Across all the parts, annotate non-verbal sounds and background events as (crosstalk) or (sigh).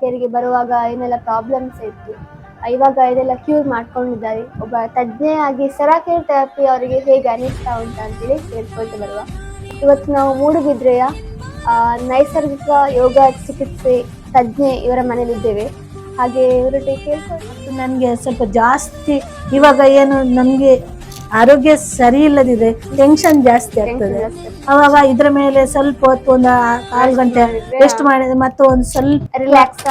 ಕೇರಿಗೆ ಬರುವಾಗ ಏನೆಲ್ಲ ಪ್ರಾಬ್ಲಮ್ಸ್ ಇತ್ತು, ಇವಾಗ ಇದೆಲ್ಲ ಕ್ಯೂರ್ ಮಾಡ್ಕೊಂಡಿದ್ದಾರೆ. ಒಬ್ಬ ತಜ್ಞೆಯಾಗಿ ಸೆರಾಕೇರ್ ಥೆರಪಿ ಅವರಿಗೆ ಹೇಗೆ ಅನಿಸ್ತಾ ಉಂಟು ಅಂತೇಳಿ ಕೇಳ್ಕೊಳ್ತಾ ಬರುವ. ಇವತ್ತು ನಾವು ಮೂಡುಬಿದ್ರೆಯ ನೈಸರ್ಗಿಕ ಯೋಗ ಚಿಕಿತ್ಸೆ ತಜ್ಞೆ ಇವರ ಮನೇಲಿದ್ದೇವೆ. ಹಾಗೆ ಇವರೊಟ್ಟಿಗೆ ಕೇಳ್ಕೊಂಡು ನನಗೆ ಸ್ವಲ್ಪ ಜಾಸ್ತಿ ಇವಾಗ ಏನು ನಮಗೆ ಆರೋಗ್ಯ ಸರಿ ಇಲ್ಲದಿದ್ರೆ ಟೆನ್ಷನ್ ಜಾಸ್ತಿ ಆಗ್ತದೆ. ಅವಾಗ ಇದ್ರ ಮೇಲೆ ಸ್ವಲ್ಪ ಹೊತ್ತು ಒಂದು ಕಾಲು ಗಂಟೆ ರೆಸ್ಟ್ ಮಾಡಿದ್ರೆ ಮತ್ತೆ ಒಂದು ಸ್ವಲ್ಪ ರಿಲ್ಯಾಕ್ಸ್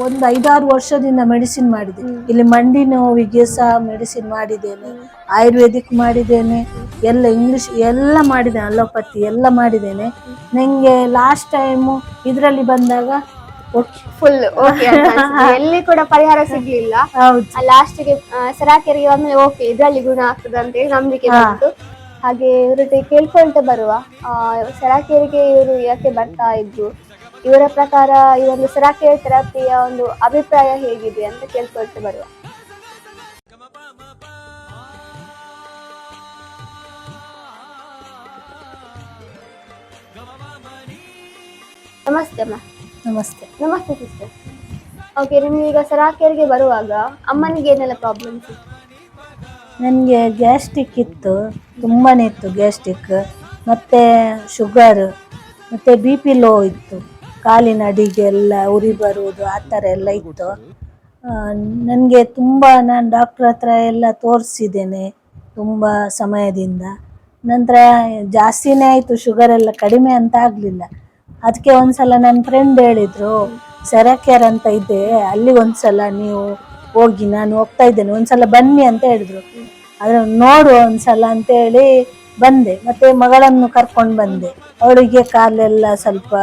ಒಂದು ಐದಾರು ವರ್ಷದಿಂದ ಮೆಡಿಸಿನ್ ಮಾಡಿದೆ. ಇಲ್ಲಿ ಮಂಡಿ ನೋವಿಗೆ ಸಹ ಮೆಡಿಸಿನ್ ಮಾಡಿದ್ದೇನೆ. ಆಯುರ್ವೇದಿಕ್ ಮಾಡಿದ್ದೇನೆ. ಎಲ್ಲ ಇಂಗ್ಲಿಷ್ ಎಲ್ಲ ಮಾಡಿದ್ದೇನೆ ಅಲೋಪತಿ ಎಲ್ಲ ಮಾಡಿದ್ದೇನೆ. ನನಗೆ ಲಾಸ್ಟ್ ಟೈಮು ಇದರಲ್ಲಿ ಬಂದಾಗ ಫುಲ್ ಓಕೆ (laughs) ಎಲ್ಲಿ ಕೂಡ ಪರಿಹಾರ ಸಿಗ್ಲಿಲ್ಲ. ಹೌದು. ಲಾಸ್ಟ್ಗೆ ಸರಾಕೆರಿಗೆ ಬಂದ್ಮೇಲೆ ಓಕೆ ಇದ್ರಲ್ಲಿ ಗುಣ ಆಗ್ತದೆ ಅಂತ ಹೇಳಿ ನಂಬಿಕೆ. ಬಂತು. ಹಾಗೆ ಇವರೊಟ್ಟಿಗೆ ಕೇಳ್ಕೊಳ್ತಾ ಬರುವ ಸೆರಾಕೆರಿಗೆ ಇವರು ಯಾಕೆ ಬರ್ತಾ ಇದ್ರು ಇವರ ಪ್ರಕಾರ ಈ ಒಂದು ಸರಾಕೆರೆ ಥೆರಪಿಯ ಒಂದು ಅಭಿಪ್ರಾಯ ಹೇಗಿದೆ ಅಂತ ಕೇಳ್ಕೊಳ್ತಾ ಬರುವ. ನಮಸ್ತೆ ಅಮ್ಮ. ನಮಸ್ತೆ. ನಮಸ್ತೆ ಸಿಸ್ಟರ್. ಓಕೆ ನಿಮ್ಗೆ ಈಗ ಸೆರಾಕೆರಿಗೆ ಬರುವಾಗ ಅಮ್ಮನಿಗೆ ಏನೆಲ್ಲ ಪ್ರಾಬ್ಲಮ್ಸ್ ಇತ್ತು? ನನಗೆ ಗ್ಯಾಸ್ಟಿಕ್ ಇತ್ತು ತುಂಬಾ ಇತ್ತು ಗ್ಯಾಸ್ಟಿಕ್ ಮತ್ತು ಶುಗರ್ ಮತ್ತು ಬಿ ಪಿ ಲೋ ಇತ್ತು. ಕಾಲಿನ ಅಡಿಗೆಲ್ಲ ಉರಿ ಬರುವುದು ಆ ಥರ ಎಲ್ಲ ಇತ್ತು. ನನಗೆ ತುಂಬ ನಾನು ಡಾಕ್ಟ್ರ್ ಹತ್ರ ಎಲ್ಲ ತೋರಿಸಿದ್ದೇನೆ ತುಂಬ ಸಮಯದಿಂದ. ನಂತರ ಜಾಸ್ತಿನೇ ಆಯಿತು ಶುಗರ್ ಎಲ್ಲ ಕಡಿಮೆ ಅಂತ ಆಗಲಿಲ್ಲ. ಅದಕ್ಕೆ ಒಂದ್ಸಲ ನನ್ನ ಫ್ರೆಂಡ್ ಹೇಳಿದ್ರು ಸೆರಾಕ್ಯಾರ್ ಅಂತ ಇದೆ ಅಲ್ಲಿ ಒಂದ್ಸಲ ನೀವು ಹೋಗಿ, ನಾನು ಹೋಗ್ತಾ ಇದ್ದೇನೆ. ಒಂದ್ಸಲ ಬನ್ನಿ ಅಂತ ಹೇಳಿದ್ರು. ಅದ್ರ ನೋಡು ಒಂದ್ಸಲ ಅಂತ ಹೇಳಿ ಬಂದೆ. ಮತ್ತೆ ಮಗಳನ್ನು ಕರ್ಕೊಂಡು ಬಂದೆ. ಅವಳಿಗೆ ಕಾಲೆಲ್ಲ ಸ್ವಲ್ಪ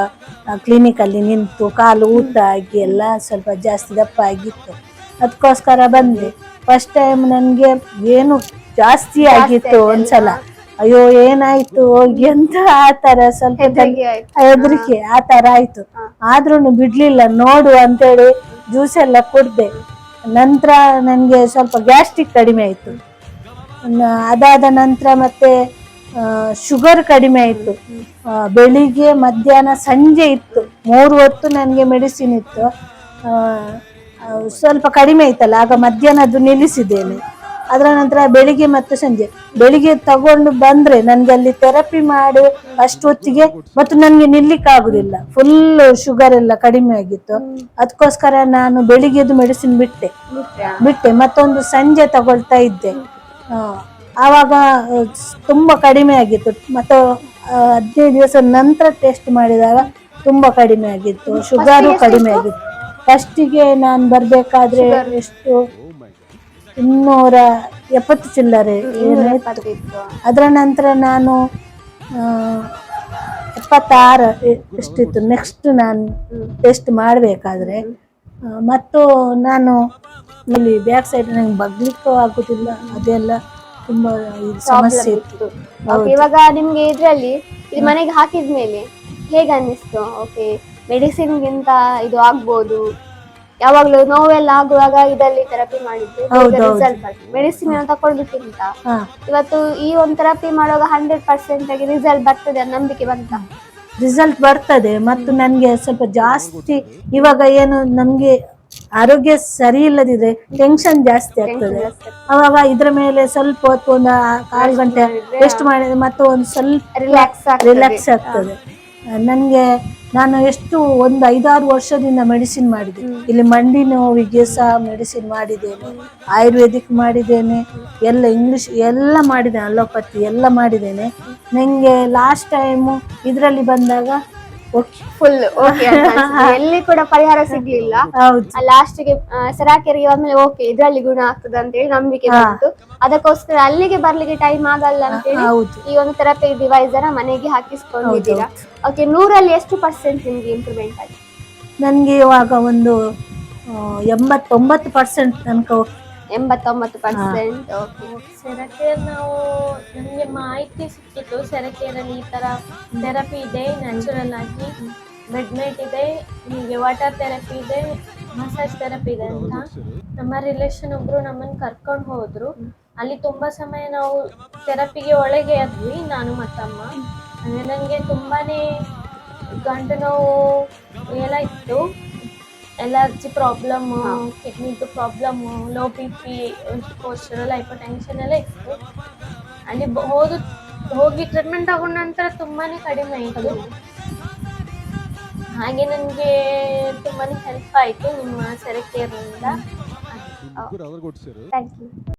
ಕ್ಲಿನಿಕಲ್ಲಿ ನಿಂತು ಕಾಲು ಊಟ ಆಗಿ ಎಲ್ಲ ಸ್ವಲ್ಪ ಜಾಸ್ತಿ ದಪ್ಪ ಆಗಿತ್ತು. ಅದಕ್ಕೋಸ್ಕರ ಬಂದೆ. ಫಸ್ಟ್ ಟೈಮ್ ನನಗೆ ಏನು ಜಾಸ್ತಿ ಆಗಿತ್ತು ಒಂದ್ಸಲ. ಅಯ್ಯೋ ಏನಾಯ್ತು ಹೋಗಿ ಅಂತ ಆ ತರ ಸ್ವಲ್ಪ. ಹೆದರಿಕೆ ಆ ತರ ಆಯ್ತು. ಆದ್ರೂ ಬಿಡ್ಲಿಲ್ಲ ನೋಡು ಅಂತೇಳಿ ಜ್ಯೂಸ್ ಎಲ್ಲ ಕುಡ್ದೆ. ನಂತರ ನನಗೆ ಸ್ವಲ್ಪ ಗ್ಯಾಸ್ಟ್ರಿಕ್ ಕಡಿಮೆ ಆಯ್ತು. ಅದಾದ ನಂತರ ಮತ್ತೆ ಶುಗರ್ ಕಡಿಮೆ ಆಯ್ತು. ಬೆಳಿಗ್ಗೆ ಮಧ್ಯಾಹ್ನ ಸಂಜೆ ಇತ್ತು. ಮೂರು ಹೊತ್ತು ನನಗೆ ಮೆಡಿಸಿನ್ ಇತ್ತು. ಸ್ವಲ್ಪ ಕಡಿಮೆ ಆಯ್ತಲ್ಲ ಆಗ ಮಧ್ಯಾಹ್ನದ್ದು ನಿಲ್ಲಿಸಿದ್ದೇನೆ. ಅದರ ನಂತರ ಬೆಳಿಗ್ಗೆ ಮತ್ತು ಸಂಜೆ. ಬೆಳಿಗ್ಗೆ ತಗೊಂಡು ಬಂದ್ರೆ ನನ್ಗೆ ಅಲ್ಲಿ ಥೆರಪಿ ಮಾಡಿ ಅಷ್ಟು ಹೊತ್ತಿಗೆ ಮತ್ತು ನನ್ಗೆ ನಿಲ್ಲಿಕ್ಕೆ ಆಗುದಿಲ್ಲ. ಫುಲ್ ಶುಗರ್ ಎಲ್ಲ ಕಡಿಮೆ ಆಗಿತ್ತು. ಅದಕ್ಕೋಸ್ಕರ ನಾನು ಬೆಳಿಗ್ಗೆದು ಮೆಡಿಸಿನ್ ಬಿಟ್ಟೆ. ಬಿಟ್ಟೆ. ಮತ್ತೊಂದು ಸಂಜೆ ತಗೊಳ್ತಾ ಇದ್ದೆ. ಆವಾಗ ತುಂಬಾ ಕಡಿಮೆ ಆಗಿತ್ತು. ಮತ್ತು ಹದಿನೈದು ದಿವಸ ನಂತರ ಟೆಸ್ಟ್ ಮಾಡಿದಾಗ ತುಂಬಾ ಕಡಿಮೆ ಆಗಿತ್ತು. ಶುಗರು ಕಡಿಮೆ ಆಗಿತ್ತು. ಫಸ್ಟಿಗೆ ನಾನು ಬರಬೇಕಾದ್ರೆ ಎಷ್ಟು? ಇನ್ನೂರ ಎಪ್ಪತ್ತು ಚಿಲ್ಲರೆ ಅದರ ನಂತರ ನಾನು ಎಪ್ಪತ್ತಾರು ಎಷ್ಟಿತ್ತು? ನೆಕ್ಸ್ಟ್ ನಾನು ಟೆಸ್ಟ್ ಮಾಡಬೇಕಾದ್ರೆ ಮತ್ತು ನಾನು ಇಲ್ಲಿ ಬ್ಯಾಕ್ ಸೈಡ್ ನಂಗೆ ಬಗ್ಲಿಕ್ಕೂ ಆಗುದಿಲ್ಲ ಅದೆಲ್ಲ ತುಂಬಾ ಸಮಸ್ಯೆ ಇತ್ತು. ಇವಾಗ ನಿಮ್ಗೆ ಇದ್ರಲ್ಲಿ ಇದು ಮನೆಗೆ ಹಾಕಿದ್ಮೇಲೆ ಹೇಗೆ ಅನ್ನಿಸ್ತು ಓಕೆ ಮೆಡಿಸಿನ್ ಗಿಂತ ಇದು ಆಗ್ಬೋದು ಯಾವಾಗ್ಲೂ ನೋವೆಲ್ಲ ಆಗುವಾಗ ಇದರಲ್ಲಿ ಥೆರಪಿ ಮಾಡಿದ್ದು. ರಿಸಲ್ಟ್ ಬರ್ತದೆ ಮೆಡಿಸಿನ್ ತಗೊಳ್ಳೋದಕ್ಕಿಂತ ಇವತ್ತು ಈ ಒಂದು ಥೆರಪಿ ಮಾಡುವಾಗ ಹಂಡ್ರೆಡ್ ಪರ್ಸೆಂಟ್ ಆಗಿ ರಿಸಲ್ಟ್ ಬರ್ತದೆ ಅನ್ನೋ ನಂಬಿಕೆ ಬಂತ? ರಿಸಲ್ಟ್ ಬರ್ತದೆ ಮತ್ತು ನನಗೆ ಸ್ವಲ್ಪ ಜಾಸ್ತಿ ಇವಾಗ ಏನು ನಮ್ಗೆ ಆರೋಗ್ಯ ಸರಿ ಇಲ್ಲದಿದ್ರೆ ಟೆನ್ಷನ್ ಜಾಸ್ತಿ ಆಗ್ತದೆ. ಅವಾಗ ಇದ್ರ ಮೇಲೆ ಸ್ವಲ್ಪ ಹೊತ್ತು ಒಂದು ಕಾಲು ಗಂಟೆ ರೆಸ್ಟ್ ಮಾಡಿದ್ರೆ ಮತ್ತೆ ಒಂದು ಸ್ವಲ್ಪ ರಿಲ್ಯಾಕ್ಸ್ ರಿಲ್ಯಾಕ್ಸ್ ಆಗ್ತದೆ. ನನಗೆ ನಾನು ಎಷ್ಟು ಒಂದು ಐದಾರು ವರ್ಷದಿಂದ ಮೆಡಿಸಿನ್ ಮಾಡಿದೆ. ಇಲ್ಲಿ ಮಂಡಿ ನೋವಿಗೆ ಸಹ ಮೆಡಿಸಿನ್ ಮಾಡಿದ್ದೇನೆ. ಆಯುರ್ವೇದಿಕ್ ಮಾಡಿದ್ದೇನೆ. ಎಲ್ಲ ಇಂಗ್ಲೀಷ್ ಎಲ್ಲ ಮಾಡಿದ್ದೇನೆ ಅಲೋಪತಿ ಎಲ್ಲ ಮಾಡಿದ್ದೇನೆ. ನನಗೆ ಲಾಸ್ಟ್ ಟೈಮು ಇದರಲ್ಲಿ ಬಂದಾಗ ಫುಲ್ ಓಕೆ (laughs) ಎಲ್ಲಿ ಕೂಡ ಪರಿಹಾರ ಸಿಗ್ಲಿಲ್ಲ. ಲಾಸ್ಟ್ಗೆ ಸೆರಾಕೆರಿಗೆ ಆದ್ಮೇಲೆ ಓಕೆ ಇದ್ರಲ್ಲಿ ಗುಣ ಆಗ್ತದೆ ಅಂತ ಹೇಳಿ ನಂಬಿಕೆ ಬಂತು. ಅದಕ್ಕೋಸ್ಕರ ಅಲ್ಲಿಗೆ ಬರ್ಲಿಕ್ಕೆ ಟೈಮ್ ಆಗಲ್ಲ ಅಂತ ಹೇಳಿ ಈ ಒಂದು ಥೆರಪಿ ಅನ್ನ ಮನೆಗೆ ಹಾಕಿಸ್ಕೊಂಡಿದ್ದೀರಾ. ಓಕೆ ನೂರಲ್ಲಿ ಎಷ್ಟು ಪರ್ಸೆಂಟ್ ನಿಮ್ಗೆ ಇಂಪ್ರೂವ್ಮೆಂಟ್ ಆಗಿದೆ? ನನಗೆ ಇವಾಗ ಒಂದು ಎಂಬತ್ತೊಂಬತ್ತು ಪರ್ಸೆಂಟ್ ತನಕ ಎಂಬತ್ತೊಂಬತ್ತು ಪರ್ಸೆಂಟ್ ಸೆರಕೇರ್ ನಾವು ನಮಗೆ ಮಾಹಿತಿ ಸಿಕ್ಕಿತ್ತು ಸೆರಕೆರಲ್ಲಿ ಈ ಥರ ಥೆರಪಿ ಇದೆ ನ್ಯಾಚುರಲ್ ಆಗಿ ಬೆಡ್ ಮೇಟ್ ಇದೆ ಹೀಗೆ ವಾಟರ್ ಥೆರಪಿ ಇದೆ ಮಸಾಜ್ ಥೆರಪಿ ಇದೆ ಅಂತ. ನಮ್ಮ ರಿಲೇಷನ್ ಒಬ್ರು ನಮ್ಮನ್ನು ಕರ್ಕೊಂಡು ಹೋದ್ರು. ಅಲ್ಲಿ ತುಂಬಾ ಸಮಯ ನಾವು ಥೆರಪಿಗೆ ಒಳಗೆ ಅದ್ವಿ ನಾನು ಮತ್ತಮ್ಮ. ಅಂದರೆ ನನಗೆ ತುಂಬಾನೇ ಗಂಟು ನೋವು ಎಲ್ಲ ಇತ್ತು ಎಲರ್ಜಿ ಪ್ರಾಬ್ಲಮ್ ಕಿಡ್ನಿದು ಪ್ರಾಬ್ಲಮ್ ಲೋ ಬಿ ಪಿ ಎಲ್ಲ ಹೈಪರ್ ಟೆನ್ಷನ್ ಎಲ್ಲ ಇತ್ತು. ಅಲ್ಲಿ ಹೋದ ಹೋಗಿ ಟ್ರೀಟ್ಮೆಂಟ್ ತಗೊಂಡ ನಂತರ ತುಂಬಾನೇ ಕಡಿಮೆ ಆಯಿತು. ಹಾಗೆ ನನಗೆ ತುಂಬಾನೇ ಹೆಲ್ಪ್ ಆಯಿತು ನಿಮ್ಮ ಸೆರೆ ಕೇರ್ನಿಂದ ಮುಗ್ಗುರು ಥ್ಯಾಂಕ್ ಯು